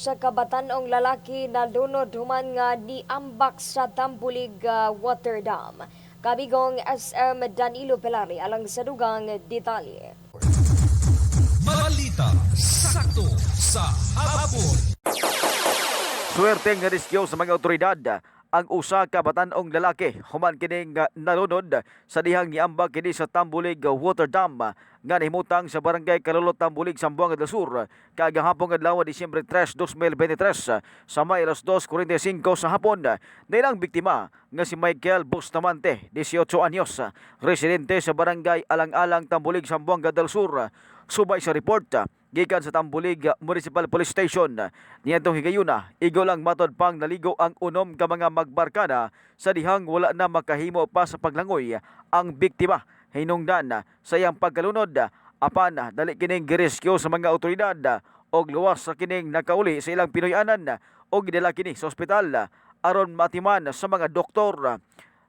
Sa kabatanong lalaki na lunod human nga ni ambak sa Tambulig ah, Water Dam. Kabigong SM Danilo Pelari alang sa dugang detalye. Balita sakto sa hapon. Swerte nga rescue sa mga otoridad ang usa ka batanong lalaki human kining nalunod sa dihang niambag kini sa Tambulig Water Dam nga nahimutang sa barangay Kalulot Tambulig Sambuanga del Sur kagahapon adlaw Disyembre 3, 2023 uh, sa may alas 2:45 sa hapon nilang biktima nga si Michael Bustamante 18 anyos residente sa barangay Alang-alang Tambulig Sambuanga del Sur subay sa report uh, gikan sa Tambulig Municipal Police Station. Niyadtong higayuna, igo lang matod pang naligo ang unom ka mga magbarkada sa dihang wala na makahimo pa sa paglangoy ang biktima. Hinungdan sa iyang pagkalunod, apan dali kining girescue sa mga otoridad og luwas sa kining nakauli sa ilang Pinoyanan og gidala kini sa ospital aron matiman sa mga doktor.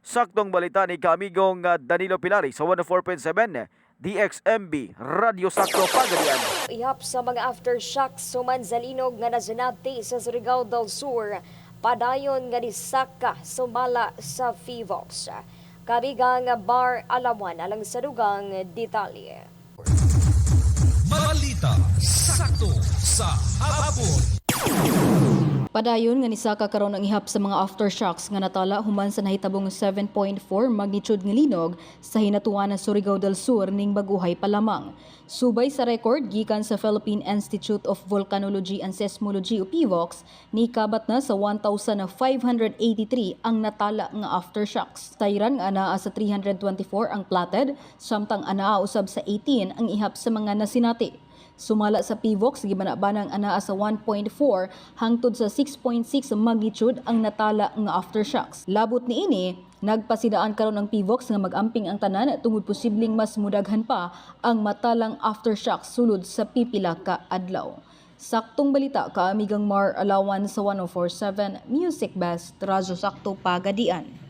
Saktong balita ni kaamigong Danilo Pilari sa 104.7 DXMB Radio Sakto Pagadian. Ihap sa mga aftershocks suman sa linog nga nasinati sa Surigao del Sur, padayon nga disaka sumala sa Fivox. Kabigang bar alawan alang sa dugang detalye. Balita sakto sa hapon. Padayon nga nisaka karon ang ihap sa mga aftershocks nga natala human sa nahitabong 7.4 magnitude nga linog sa hinatuan ng Surigao del Sur ning baguhay pa lamang. Subay sa record gikan sa Philippine Institute of Volcanology and Seismology o PVOX, ni kabat na sa 1,583 ang natala nga aftershocks. Tayran nga anaa sa 324 ang platted, samtang anaa usab sa 18 ang ihap sa mga nasinati. Sumala sa PVOX, gibanabanang anaa sa 1.4 hangtod sa 6.6 magnitude ang natala nga aftershocks. Labot ni ini, nagpasidaan karon ang PVOX nga magamping ang tanan tungod posibleng mas mudaghan pa ang matalang aftershocks sulod sa pipila ka adlaw. Saktong balita ka amigang Mar Alawan sa 1047 Music Best Radyo Sakto Pagadian.